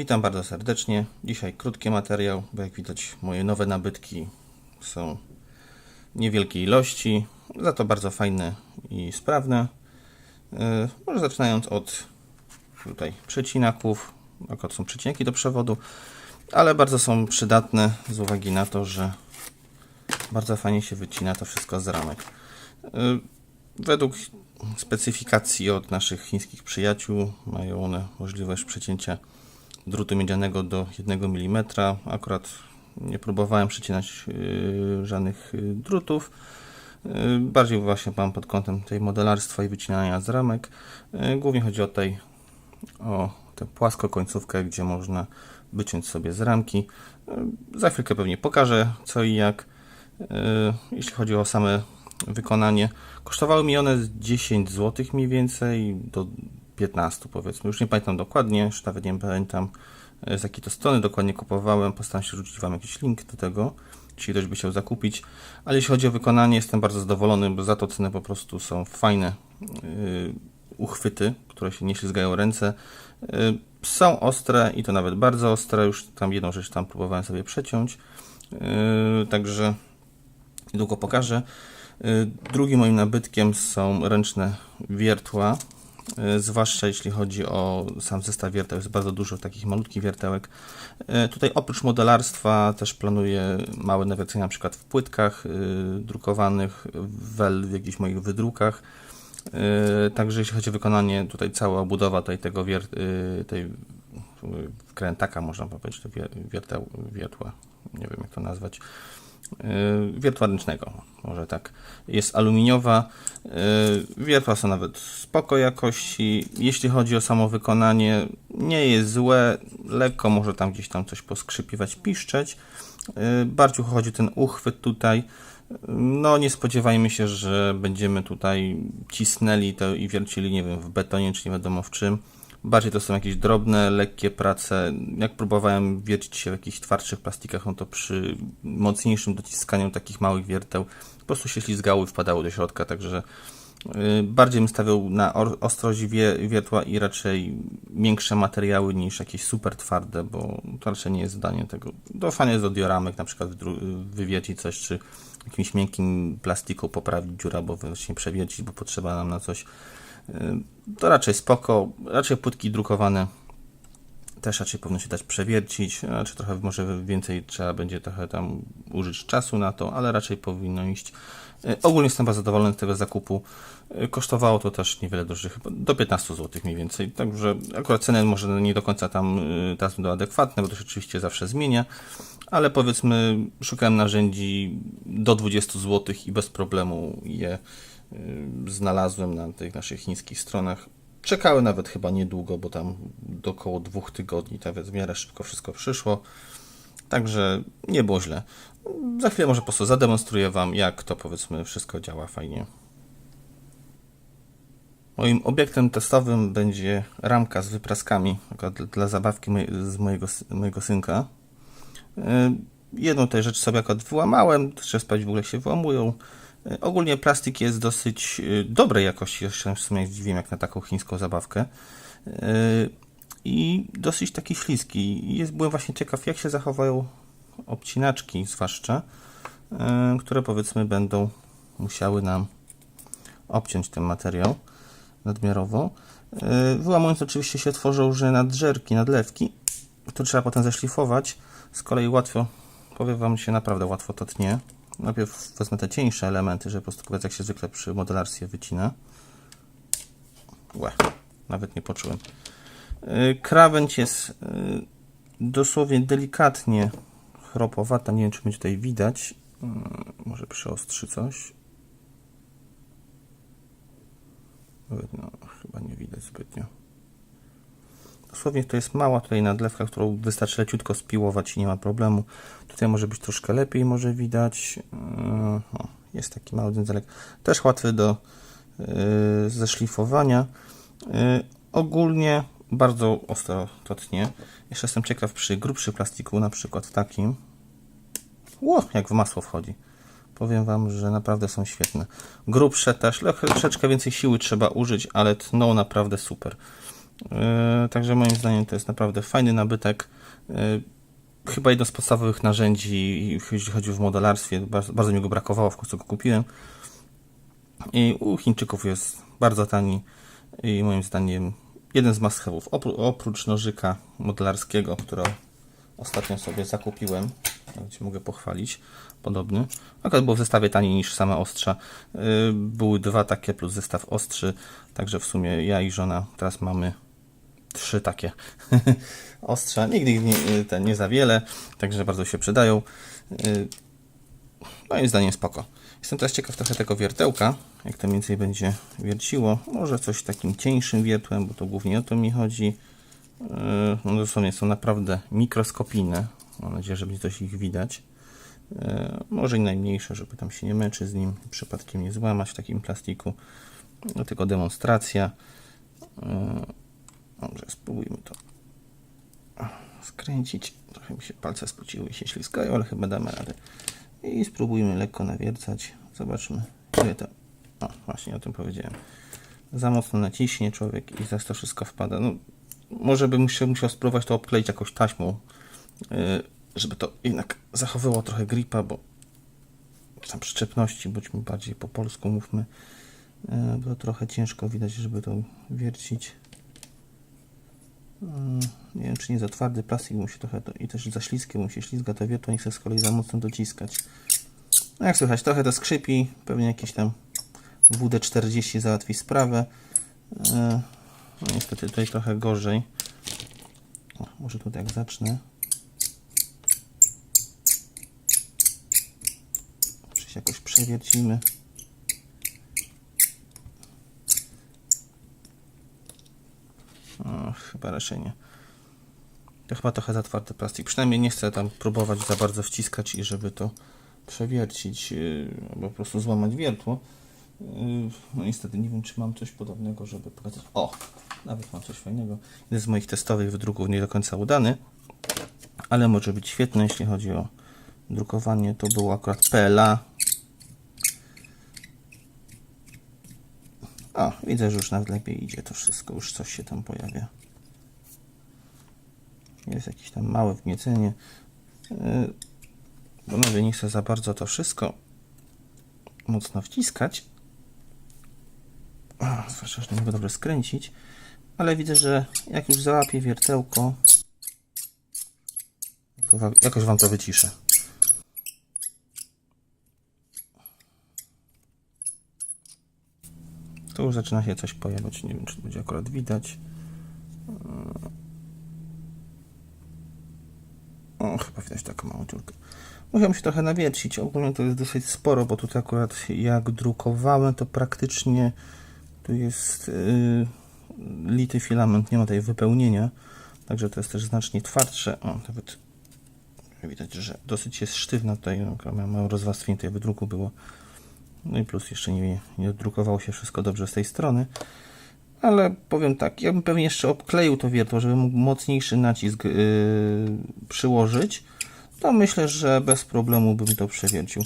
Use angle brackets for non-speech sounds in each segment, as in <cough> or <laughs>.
Witam bardzo serdecznie. Dzisiaj krótki materiał, bo jak widać moje nowe nabytki są niewielkiej ilości, za to bardzo fajne i sprawne. Yy, Może zaczynając od tutaj przecinaków, akurat są przecinaki do przewodu, ale bardzo są przydatne z uwagi na to, że bardzo fajnie się wycina to wszystko z ramek. Yy, Według specyfikacji od naszych chińskich przyjaciół mają one możliwość przecięcia drutu miedzianego do 1 mm. Akurat nie próbowałem przecinać yy, żadnych yy, drutów. Yy, bardziej właśnie mam pod kątem tej modelarstwa i wycinania z ramek. Głównie chodzi o tej o tę płaską końcówkę, gdzie można wyciąć sobie z ramki. Za chwilkę pewnie pokażę co i jak. Jeśli chodzi o same wykonanie, kosztowały mi one z 10 zł mniej więcej do 15 powiedzmy. Już nie pamiętam dokładnie, już nawet nie pamiętam e, z jakiej to strony dokładnie kupowałem. Postaram się rzucić Wam jakiś link do tego, jeśli ktoś by chciał zakupić. Ale jeśli chodzi o wykonanie, jestem bardzo zadowolony, bo za to ceny po prostu są fajne yy, uchwyty, które się nie ślizgają ręce. Yy, są ostre i to nawet bardzo ostre. Już tam jedną rzecz tam próbowałem sobie przeciąć. Yy, także niedługo pokażę. Drugim moim nabytkiem są ręczne wiertła. Yy, Zwłaszcza jeśli chodzi o sam zestaw wierteł, jest bardzo dużo takich malutkich wiertełek. Yy, Tutaj oprócz modelarstwa też planuję małe nawiercenia, na przykład w płytkach yy, drukowanych, wel w jakichś moich wydrukach. Także jeśli chodzi o wykonanie, tutaj cała obudowa tej, tego wier, tej wkrętaka, można powiedzieć, wier- wiertła, nie wiem jak to nazwać, wiertła ręcznego, może tak. Jest aluminiowa, yy, wiertła są nawet spoko jakości. Jeśli chodzi o samo wykonanie, nie jest złe, lekko może tam gdzieś tam coś poskrzypiwać, piszczeć. Yy, Bardziej chodzi ten uchwyt tutaj. No, nie spodziewajmy się, że będziemy tutaj cisnęli to i wiercili, nie wiem, w betonie, czy nie wiadomo w czym. Bardziej to są jakieś drobne, lekkie prace. Jak próbowałem wiercić się w jakichś twardszych plastikach, no to przy mocniejszym dociskaniu takich małych wierteł po prostu się ślizgały, wpadały do środka, także yy, bardziej bym stawiał na ostrość wie- wiertła i raczej miększe materiały niż jakieś super twarde, bo to raczej nie jest zdanie tego. To fajnie jest do dioramek, na przykład wywiercić coś, czy jakimś miękkim plastiku poprawić dziurabowy, właśnie przewiercić, bo potrzeba nam na coś. Yy, To raczej spoko, raczej płytki drukowane też raczej powinno się dać przewiercić, raczej trochę może więcej trzeba będzie trochę tam użyć czasu na to, ale raczej powinno iść. Yy, Ogólnie jestem bardzo zadowolony z tego zakupu. Yy, Kosztowało to też niewiele drożej, do 15 zł mniej więcej, także akurat ceny może nie do końca tam teraz będą adekwatne, bo to się oczywiście zawsze zmienia, ale powiedzmy szukałem narzędzi do 20 zł i bez problemu je y, znalazłem na tych naszych chińskich stronach. Czekały nawet chyba niedługo, bo tam do około dwóch tygodni, nawet w miarę szybko wszystko przyszło. Także nie było źle. Za chwilę może po prostu zademonstruję Wam, jak to powiedzmy wszystko działa fajnie. Moim obiektem testowym będzie ramka z wypraskami, dla- zabawki z mojego, mojego synka. Jedną tę rzecz sobie akurat wyłamałem, trzeba sprawdzić w ogóle się wyłamują. Y, Ogólnie plastik jest dosyć y, dobrej jakości, jeszcze w sumie zdziwiłem jak na taką chińską zabawkę. Y, I dosyć taki śliski. Jest, byłem właśnie ciekaw jak się zachowają obcinaczki zwłaszcza, które powiedzmy będą musiały nam obciąć ten materiał nadmiarowo. Wyłamując oczywiście się tworzą różne nadżerki, nadlewki, to trzeba potem zeszlifować. Z kolei łatwo, powiem Wam się naprawdę łatwo to tnie. Najpierw wezmę te cieńsze elementy, żeby po prostu pokazać jak się zwykle przy modelarstwie wycina. Łe, nawet nie poczułem. Yy, Krawędź jest yy, dosłownie delikatnie chropowata. Nie wiem, czy będzie tutaj widać. Yy, Może przyostrzy coś. No, chyba nie widać zbytnio. Dosłownie to jest mała tutaj nadlewka, którą wystarczy leciutko spiłować i nie ma problemu. Tutaj może być troszkę lepiej, może widać. Yy, O, jest taki mały dędzelek. Też łatwy do yy, zeszlifowania. Yy, Ogólnie bardzo ostro to tnie. Jeszcze jestem ciekaw przy grubszym plastiku, na przykład w takim. Ło, jak w masło wchodzi. Powiem Wam, że naprawdę są świetne. Grubsze też, troszeczkę więcej siły trzeba użyć, ale tną naprawdę super. E, Także moim zdaniem to jest naprawdę fajny nabytek. E, Chyba jedno z podstawowych narzędzi, jeśli chodzi o modelarstwie. Bardzo, bardzo mi go brakowało, w końcu go kupiłem. I u Chińczyków jest bardzo tani i moim zdaniem jeden z must oprócz nożyka modelarskiego, którego ostatnio sobie zakupiłem, gdzie mogę pochwalić, podobny. Akurat był w zestawie taniej niż same ostrza. Yy, Były dwa takie plus zestaw ostrzy, także w sumie ja i żona teraz mamy trzy takie <laughs> ostrza. Nigdy ich nie, ten, nie za wiele, także bardzo się przydają. Yy, Moim zdaniem spoko. Jestem teraz ciekaw trochę tego wiertełka, jak to więcej będzie wierciło. Może coś takim cieńszym wiertłem, bo to głównie o to mi chodzi. Yy, No dosłownie są naprawdę mikroskopijne. Mam nadzieję, że będzie coś ich widać. Yy, Może i najmniejsze, żeby tam się nie męczy z nim, przypadkiem nie złamać w takim plastiku. No tylko demonstracja. Dobrze, spróbujmy to skręcić. Trochę mi się palce spociły i się ślizgają, ale chyba damy radę. I spróbujmy lekko nawiercać. Zobaczmy, ile to. O, właśnie o tym powiedziałem. Za mocno naciśnie człowiek i zaraz to wszystko wpada. No, może bym musiał, musiał spróbować to obkleić jakąś taśmą, yy, żeby to jednak zachowywało trochę gripa, bo tam przyczepności, bądźmy bardziej po polsku mówmy, yy, bo trochę ciężko widać, żeby to wiercić. Mm, Nie wiem, czy nie za twardy plastik mu się trochę to, i też za śliskie mu się ślizga to wiertło, nie chce z kolei za mocno dociskać. No jak słychać, trochę to skrzypi, pewnie jakiś tam WD-40 załatwi sprawę. E, No niestety tutaj trochę gorzej. O, może tutaj jak zacznę. Czy się jakoś przewiercimy. O, chyba raczej nie. To chyba trochę za twardy plastik. Przynajmniej nie chcę tam próbować za bardzo wciskać i żeby to przewiercić, yy, albo po prostu złamać wiertło. Yy, No niestety nie wiem, czy mam coś podobnego, żeby pokazać. O, nawet mam coś fajnego. Jeden z moich testowych wydruków nie do końca udany, ale może być świetny, jeśli chodzi o drukowanie. To było akurat PLA. O, widzę, że już nawet lepiej idzie to wszystko, już coś się tam pojawia. Jest jakieś tam małe wgniecenie. Mówię, nie chcę za bardzo to wszystko mocno wciskać. Zwłaszcza, że nie mogę dobrze skręcić. Ale widzę, że jak już załapię wiertełko, jakoś Wam to wyciszę. Tu już zaczyna się coś pojawiać. Nie wiem, czy to będzie akurat widać. O, chyba widać taką małą dziurkę. Musiałem się trochę nawiercić. Ogólnie to jest dosyć sporo, bo tutaj akurat jak drukowałem, to praktycznie tu jest yy, lity filament, nie ma tutaj wypełnienia. Także to jest też znacznie twardsze. O, nawet widać, że dosyć jest sztywna tutaj. No, mało rozwarstwięte wydruku było. No i plus jeszcze nie, nie się wszystko dobrze z tej strony. Ale powiem tak, ja bym pewnie jeszcze obkleił to wiertło, żeby mógł mocniejszy nacisk yy, przyłożyć. To myślę, że bez problemu bym to przewiercił.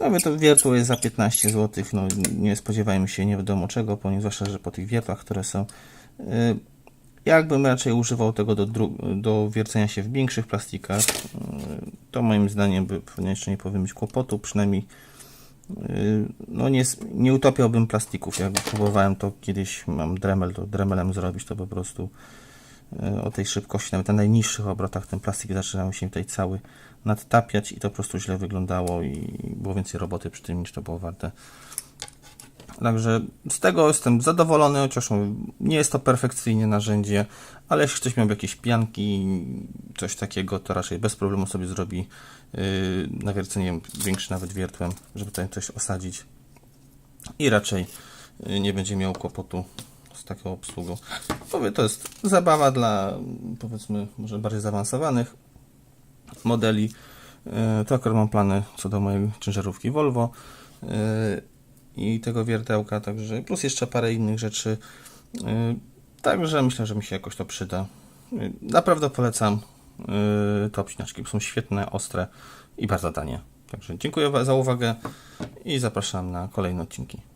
Nawet to wiertło jest za 15 zł. No, nie spodziewajmy się nie wiadomo czego, ponieważ zwłaszcza, że po tych wiertłach, które są. Yy, jakbym raczej używał tego do, do wiercenia się w większych plastikach, yy, to moim zdaniem by jeszcze nie powinien mieć kłopotu, przynajmniej no nie, nie utopiałbym plastików. Jak próbowałem to kiedyś, mam dremel, to dremelem zrobić, to po prostu yy, o tej szybkości, nawet na najniższych obrotach ten plastik zaczynał się tutaj cały nadtapiać i to po prostu źle wyglądało i było więcej roboty przy tym niż to było warte. Także z tego jestem zadowolony, chociaż nie jest to perfekcyjne narzędzie, ale jeśli ktoś miał jakieś pianki, coś takiego, to raczej bez problemu sobie zrobi yy, nawierceniem większy nawet wiertłem, żeby tutaj coś osadzić i raczej yy, nie będzie miał kłopotu z taką obsługą. Mówię, to jest zabawa dla powiedzmy może bardziej zaawansowanych modeli. Yy, To akurat mam plany co do mojej ciężarówki Volvo yy, i tego wiertełka, także plus jeszcze parę innych rzeczy. Yy, Także myślę, że mi się jakoś to przyda. Yy, Naprawdę polecam yy, te obcinaczki, są świetne, ostre i bardzo tanie. Także dziękuję za uwagę i zapraszam na kolejne odcinki.